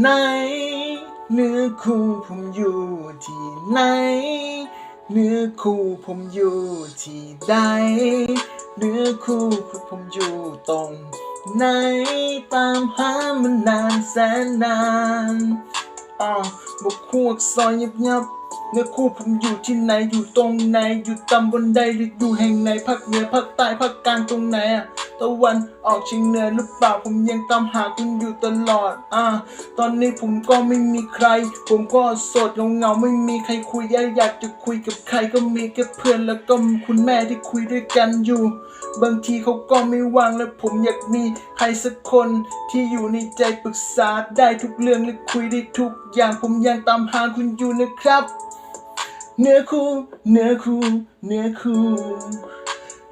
ไหน เนื้อคู่ผมอยู่ที่ไหน เนื้อคู่ผมอยู่ที่ใด เนื้อคู่ผมอยู่ตรงไหนตามหามันนานแสนนานอ้าวบกคู่อักษรยับยับเนื้อคู่ผมอยู่ที่ไหนอยู่ตรงไหน อยู่ตำบลใดหรืออยู่แห่งไหนภาคเหนือภาคใต้ภาคกลางตรงไหนอะ ตะวันออกเฉียงเหนือหรือเปล่าผมยังตามหาคุณอยู่ตลอดอ่าตอนนี้ผมก็ไม่มีใคร ผมก็โสดเงาๆไม่มีใครคุยอยากจะคุยกับใครก็มีแค่เพื่อนแล้วก็คุณแม่ที่คุยด้วยกันอยู่ บางทีเขาก็ไม่ว่างและผมอยากมีใครสักคนที่อยู่ในใจปรึกษาได้ทุกเรื่องและคุยได้ทุกอย่างผมยังตามหาคุณอยู่นะครับ เนื้อคู่ เนื้อคู่ เนื้อคู่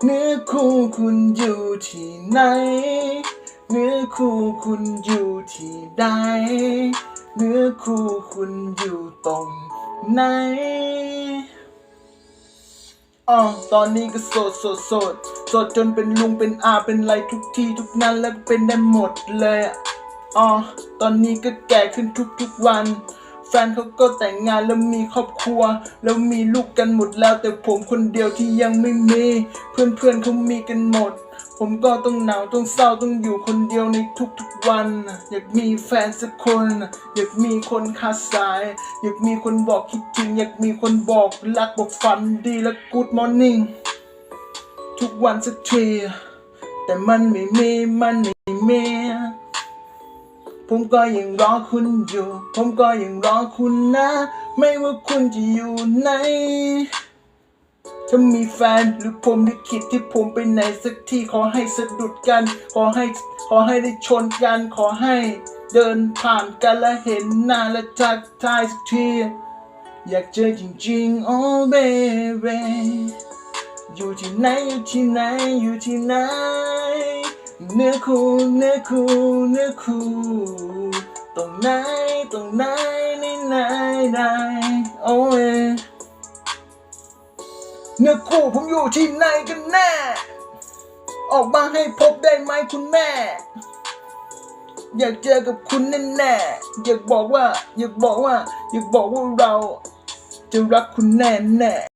เนื้อคู่คุณอยู่ที่ไหน เนื้อคู่คุณอยู่ที่ใด เนื้อคู่คุณอยู่ตรงไหนอ๋อตอนนี้ก็โสดโสดโสดโสดจนเป็นลุงเป็นอาเป็นไรทุกที่ทุกนั้นแล้วเป็นได้หมดเลยอ๋อตอนนี้ก็แก่ขึ้นทุกทุกๆวัน แฟนเขาก็แต่งงานแล้วมีครอบครัว แล้วมีลูกกันหมดแล้ว แต่ผมคนเดียวที่ยังไม่มีเพื่อนเพื่อนๆเขามีกันหมด ผมก็ต้องหนาวต้องเศร้าต้องอยู่คนเดียวในทุกๆวัน อยากมีแฟนสักคน อยากมีคนคาสาย อยากมีคนบอกคิดถึงอยากมีคนบอกรักบอกฝันดีและ Good Morning ทุกวันสักทีแต่มันไม่มีมันไม่มี ผมก็ยังรอคุณอยู่ ผมก็ยังรอคุณนะ ไม่ว่าคุณจะอยู่ไหนถ้ามีแฟนหรือผมลิขิตที่ผมไปไหนสักที่ขอให้สะดุดกัน ขอให้ขอให้ได้ชนกัน ขอให้เดินผ่านกันและเห็นหน้าและทักทายสักที อยากเจอจริงๆ oh baby อยู่ที่ไหนอยู่ที่ไหนอยู่ที่ไหน เนื้อคู่เนื้อคู่เนื้อคู่ตรงไหนตรงไหนไหนไหนไหนโอ้ยเนื้อคู่ผมอยู่ที่ไหนกันแน่ ออกมาให้พบได้ไหมคุณแม่ อยากเจอกับคุณแน่แน่ๆอยากบอกว่า อยากบอกว่า อยากบอกว่าเรา จะรักคุณแน่แน่